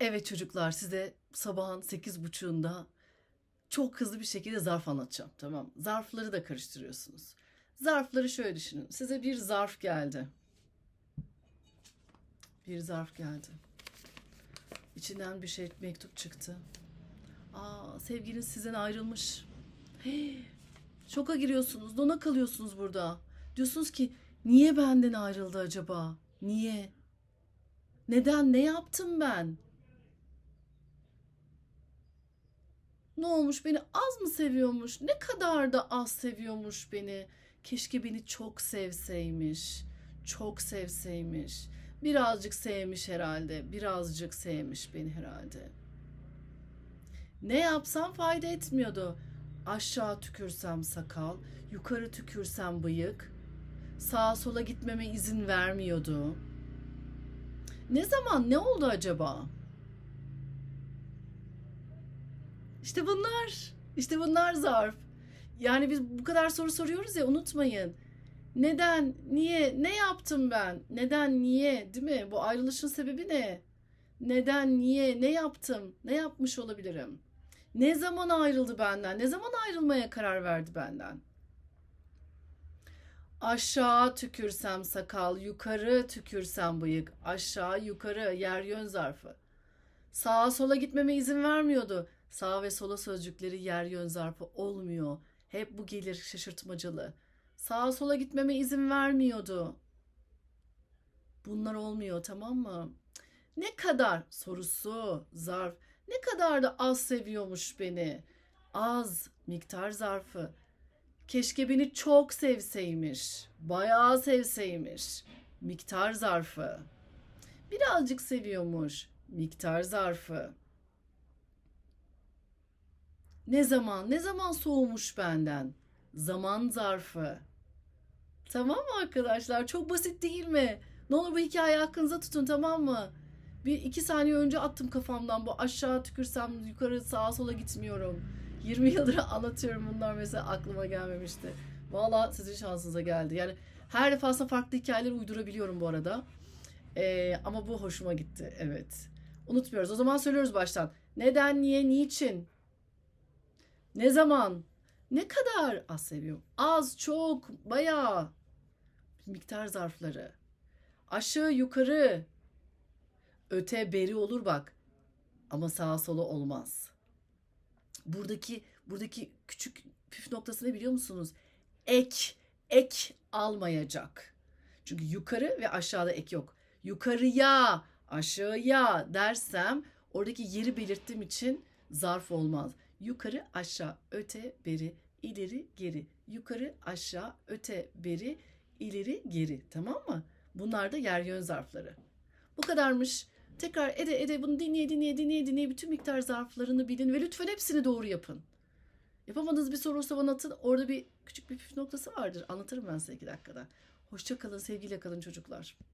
Evet çocuklar size sabahın sekiz buçuğunda çok hızlı bir şekilde zarf anlatacağım. Tamam. Zarfları da karıştırıyorsunuz. Zarfları şöyle düşünün. Size bir zarf geldi. Bir zarf geldi. İçinden bir şey mektup çıktı. Aa, sevgiliniz sizden ayrılmış. Hey, şoka giriyorsunuz. Dona kalıyorsunuz burada. Diyorsunuz ki niye benden ayrıldı acaba? Niye? Neden? Ne yaptım ben? Ne olmuş beni az mı seviyormuş? Ne kadar da az seviyormuş beni. Keşke beni çok sevseymiş. Çok sevseymiş. Birazcık sevmiş herhalde. Birazcık sevmiş beni herhalde. Ne yapsam fayda etmiyordu. Aşağı tükürsem sakal, yukarı tükürsem bıyık. Sağa sola gitmeme izin vermiyordu. Ne zaman ne oldu acaba? İşte bunlar. İşte bunlar zarf. Yani biz bu kadar soru soruyoruz ya unutmayın. Neden? Niye? Ne yaptım ben? Neden? Niye? Değil mi? Bu ayrılışın sebebi ne? Neden? Niye? Ne yaptım? Ne yapmış olabilirim? Ne zaman ayrıldı benden? Ne zaman ayrılmaya karar verdi benden? Aşağı tükürsem sakal, yukarı tükürsem bıyık. Aşağı, yukarı, yer yön zarfı. Sağa sola gitmeme izin vermiyordu. Sağ ve sola sözcükleri yer yön zarfı olmuyor. Hep bu gelir şaşırtmacalı. Sağa sola gitmeme izin vermiyordu. Bunlar olmuyor tamam mı? Ne kadar sorusu zarf ne kadar da az seviyormuş beni. Az miktar zarfı. Keşke beni çok sevseymiş. Bayağı sevseymiş. Miktar zarfı. Birazcık seviyormuş. Miktar zarfı. Ne zaman, ne zaman soğumuş benden? Zaman zarfı. Tamam mı arkadaşlar? Çok basit değil mi? Ne olur bu hikayeyi aklınıza tutun tamam mı? Bir iki saniye önce attım kafamdan bu aşağı tükürsem yukarı sağa sola gitmiyorum. 20 yıldır anlatıyorum bunlar mesela aklıma gelmemişti. Valla sizin şansınıza geldi. Yani her defasında farklı hikayeler uydurabiliyorum bu arada. Ee, ama bu hoşuma gitti evet. Unutmuyoruz. O zaman söylüyoruz baştan. Neden, niye, niçin? Ne zaman? Ne kadar az seviyorum? Az, çok, bayağı. Miktar zarfları. Aşağı, yukarı. Öte, beri olur bak. Ama sağa sola olmaz. Buradaki buradaki küçük püf noktası ne biliyor musunuz? Ek, ek almayacak. Çünkü yukarı ve aşağıda ek yok. Yukarıya, aşağıya dersem oradaki yeri belirttiğim için zarf olmaz. Yukarı, aşağı, öte, beri, ileri, geri. Yukarı, aşağı, öte, beri, ileri, geri. Tamam mı? Bunlar da yer yön zarfları. Bu kadarmış. Tekrar ede ede bunu dinleye dinleye dinleye dinleye bütün miktar zarflarını bilin ve lütfen hepsini doğru yapın. Yapamadığınız bir soru olsa bana atın. Orada bir küçük bir püf noktası vardır. Anlatırım ben size iki dakikada. Hoşça kalın, sevgiyle kalın çocuklar.